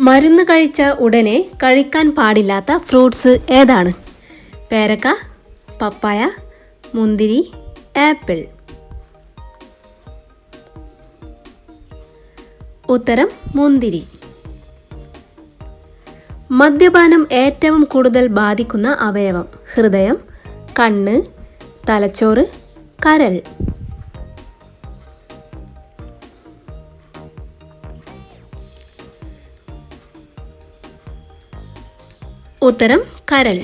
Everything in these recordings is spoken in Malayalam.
മരുന്ന് കഴിച്ച ഉടനെ കഴിക്കാൻ പാടില്ലാത്ത ഫ്രൂട്ട്സ് ഏതാണ്? പേരക്ക പപ്പായ മുന്തിരി ആപ്പിൾ. ഉത്തരം മുന്തിരി. മദ്യപാനം ഏറ്റവും കൂടുതൽ ബാധിക്കുന്ന അവയവം ഹൃദയം കണ്ണ് തലച്ചോറ് കരൾ. ഉത്തരം കരൾ.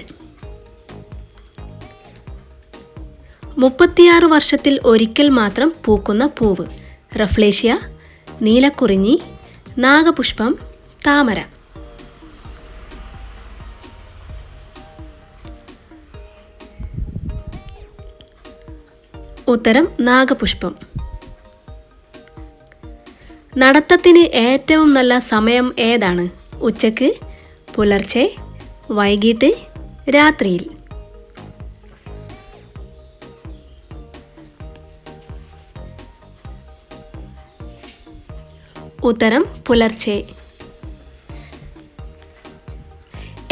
മുപ്പത്തിയാറ് വർഷത്തിൽ ഒരിക്കൽ മാത്രം പൂക്കുന്ന പൂവ്. റഫ്ലേഷ്യ നീലക്കുറിഞ്ഞി നാഗപുഷ്പം താമര. ഉത്തരം നാഗപുഷ്പം. നടത്തത്തിന് ഏറ്റവും നല്ല സമയം ഏതാണ്? ഉച്ചയ്ക്ക് പുലർച്ചെ വൈകിട്ട് രാത്രിയിൽ. ഉത്തരം പുലർച്ചെ.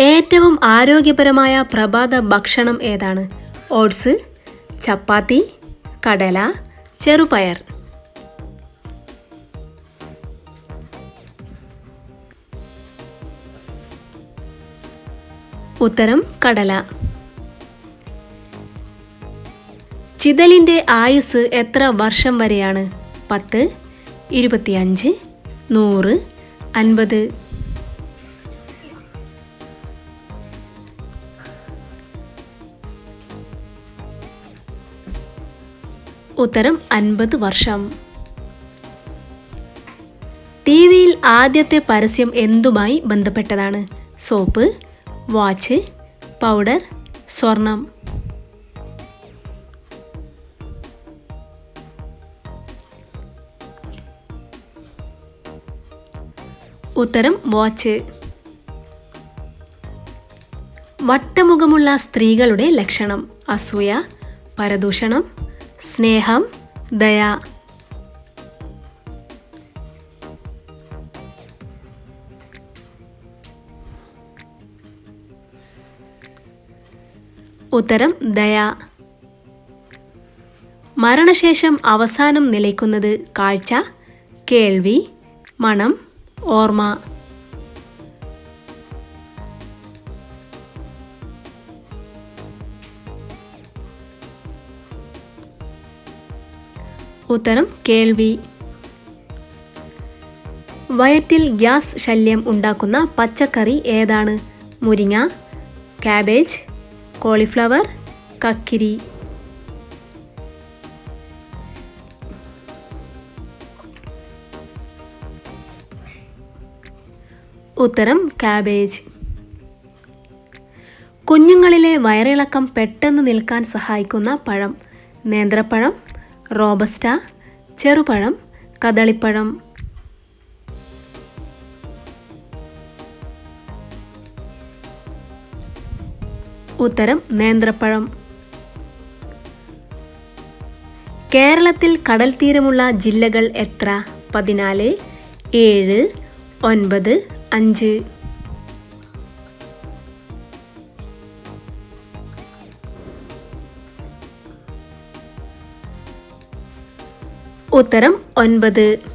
ഏറ്റവും ആരോഗ്യപരമായ പ്രഭാത ഭക്ഷണം ഏതാണ്? ഓട്സ് ചപ്പാത്തി കടല ചെറുപയർ. ഉത്തരം കടല. ചിതലിന്റെ ആയുസ് എത്ര വർഷം വരെയാണ്? പത്ത് ഇരുപത്തിയഞ്ച് നൂറ് അൻപത്. ഉത്തരം അൻപത് വർഷം. ടി വിയിൽ ആദ്യത്തെ പരസ്യം എന്തുമായി ബന്ധപ്പെട്ടതാണ്? സോപ്പ് വാച്ച് പൗഡർ സ്വർണം. ഉത്തരം വാച്ച്. വട്ടമുഖമുള്ള സ്ത്രീകളുടെ ലക്ഷണം അസൂയ പരദൂഷണം സ്നേഹം ദയ. ഉത്തരം ദയ. മരണശേഷം അവസാനം നിലയ്ക്കുന്നത് കാഴ്ച കേൾവി മണം ഓർമ്മ. ഉത്തരം കേൾവി. വയറ്റിൽ ഗ്യാസ് ശല്യം ഉണ്ടാക്കുന്ന പച്ചക്കറി ഏതാണ്? മുരിങ്ങ കാബേജ് കോളിഫ്ലവർ കക്കിരി. ഉത്തരം കാബേജ്. കുഞ്ഞുങ്ങളിലെ വയറിളക്കം പെട്ടെന്ന് നിൽക്കാൻ സഹായിക്കുന്ന പഴം. നേന്ത്രപ്പഴം റോബസ്റ്റ ചെറുപഴം കദളിപ്പഴം. ഉത്തരം നേന്ത്രപ്പഴം. കേരളത്തിൽ കടൽ തീരമുള്ള ജില്ലകൾ എത്ര? പതിനാല് ഏഴ് ഒൻപത് അഞ്ച്. ഉത്തരം ഒൻപത്.